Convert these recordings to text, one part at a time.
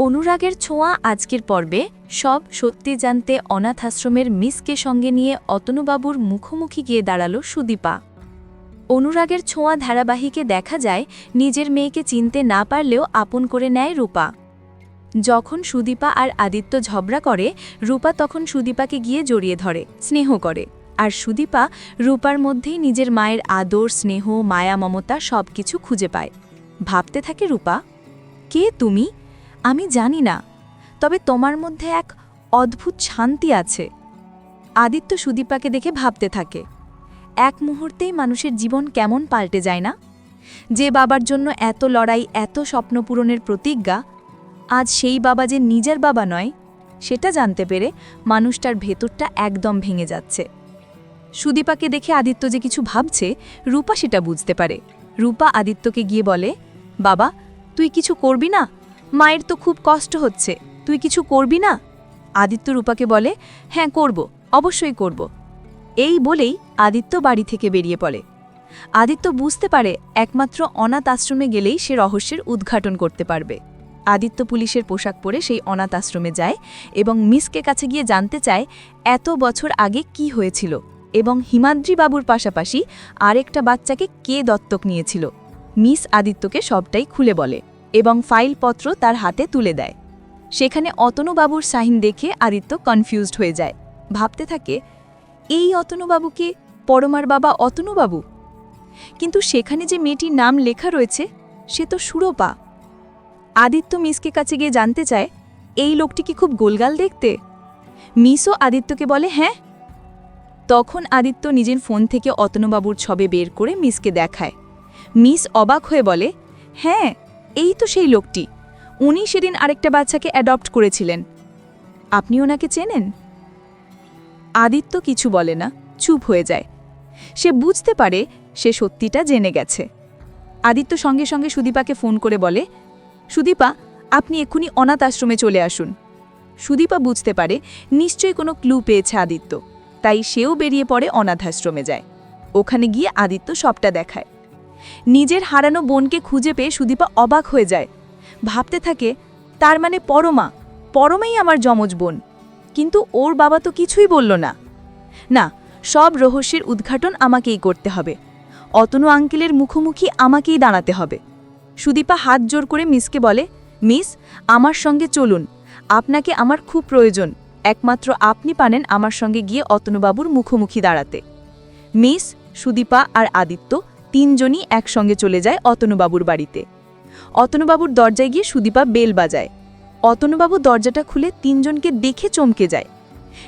অনুরাগের ছোঁয়া আজকের পর্বে। সব সত্যি জানতে অনাথ আশ্রমের মিসকে সঙ্গে নিয়ে অতনুবাবুর মুখোমুখি গিয়ে দাঁড়াল সুদীপা। অনুরাগের ছোঁয়া ধারাবাহিকে দেখা যায়, নিজের মেয়েকে চিনতে না পারলেও আপন করে নেয় রূপা। যখন সুদীপা আর আদিত্য ঝগড়া করে, রূপা তখন সুদীপাকে গিয়ে জড়িয়ে ধরে, স্নেহ করে। আর সুদীপা রূপার মধ্যেই নিজের মায়ের আদর, স্নেহ, মায়া, মমতা সব কিছু খুঁজে পায়। ভাবতে থাকে রূপা, কে তুমি? আমি জানি না, তবে তোমার মধ্যে এক অদ্ভুত শান্তি আছে। আদিত্য সুদীপাকে দেখে ভাবতে থাকে, এক মুহূর্তেই মানুষের জীবন কেমন পাল্টে যায় না? যে বাবার জন্য এত লড়াই, এত স্বপ্ন পূরণের প্রতিজ্ঞা, আজ সেই বাবা যে নিজের বাবা নয়, সেটা জানতে পেরে মানুষটার ভেতরটা একদম ভেঙে যাচ্ছে। সুদীপাকে দেখে আদিত্য যে কিছু ভাবছে, রূপা সেটা বুঝতে পারে। রূপা আদিত্যকে গিয়ে বলে, বাবা, তুই কিছু করবি না? মায়ের তো খুব কষ্ট হচ্ছে। তুই কিছু করবি না? আদিত্য রূপাকে বলে হ্যাঁ করব, অবশ্যই করব। এই বলেই আদিত্য বাড়ি থেকে বেরিয়ে পড়ে। আদিত্য বুঝতে পারে একমাত্র অনাথ আশ্রমে গেলেই সে রহস্যের উদ্ঘাটন করতে পারবে। আদিত্য পুলিশের পোশাক পরে সেই অনাথ আশ্রমে যায় এবং মিসকে কাছে গিয়ে জানতে চায় এত বছর আগে কি হয়েছিল এবং হিমাদ্রি বাবুর পাশাপাশি আরেকটা বাচ্চাকে কে দত্তক নিয়েছিল। মিস আদিত্যকে সবটাই খুলে বলে। এবং ফাইলপত্র তার হাতে তুলে দেয়। সেখানে অতনুবাবুর সাইন দেখে আদিত্য কনফিউজড হয়ে যায়। ভাবতে থাকে, এই অতনুবাবুকে পরমার বাবা অতনুবাবু? কিন্তু সেখানে যে মেয়েটির নাম লেখা রয়েছে, সে তো সুরপা। আদিত্য মিসকে কাছে গিয়ে জানতে চায়, এই লোকটি কি খুব গোলগাল দেখতে? মিসও আদিত্যকে বলে হ্যাঁ। তখন আদিত্য নিজের ফোন থেকে অতনুবাবুর ছবে বের করে মিসকে দেখায়। মিস অবাক হয়ে বলে হ্যাঁ এই তো সেই লোকটি। উনি সেদিন আরেকটা বাচ্চাকে অ্যাডপ্ট করেছিলেন। আপনি ওনাকে চেনেন? আদিত্য কিছু বলে না, চুপ হয়ে যায়। সে বুঝতে পারে সে সত্যিটা জেনে গেছে। আদিত্য সঙ্গে সঙ্গে সুদীপাকে ফোন করে বলে, সুদীপা, আপনি এক্ষুনি অনাথ আশ্রমে চলে আসুন। সুদীপা বুঝতে পারে নিশ্চয়ই কোনো ক্লু পেয়েছে আদিত্য, তাই সেও বেরিয়ে পড়ে অনাথ আশ্রমে যায়। ওখানে গিয়ে আদিত্য সবটা দেখায়। নিজের হারানো বোনকে খুঁজে পেয়ে সুদীপা অবাক হয়ে যায়। ভাবতে থাকে, তার মানে পরমা, পরমাই আমার যমজ বোন। কিন্তু ওর বাবা তো কিছুই বলল না। না, সব রহস্যের উদ্ঘাটন আমাকেই করতে হবে। অতনু আঙ্কেলের মুখোমুখি আমাকেই দাঁড়াতে হবে। সুদীপা হাত জোর করে মিসকে বলে, মিস, আমার সঙ্গে চলুন। আপনাকে আমার খুব প্রয়োজন। একমাত্র আপনি পানেন আমার সঙ্গে গিয়ে অতনুবাবুর মুখোমুখি দাঁড়াতে। মিস, সুদীপা আর আদিত্য তিনজনই একসঙ্গে চলে যায় অতনুবাবুর বাড়িতে। অতনুবাবুর দরজায় গিয়ে সুদীপা বেল বাজায়। অতনুবাবু দরজাটা খুলে তিনজনকে দেখে চমকে যায়।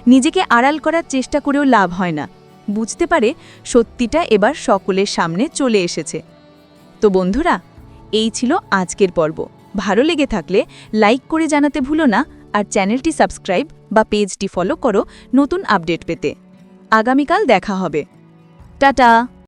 নিজেকে আড়াল করার চেষ্টা করেও লাভ হয় না। বুঝতে পারে সত্যিটা এবার সকলের সামনে চলে এসেছে। তো বন্ধুরা, এই ছিল আজকের পর্ব। ভালো লেগে থাকলে লাইক করে জানাতে ভুলো না আর চ্যানেলটি সাবস্ক্রাইব বা পেজটি ফলো করো নতুন আপডেট পেতে। আগামীকাল দেখা হবে। টাটা!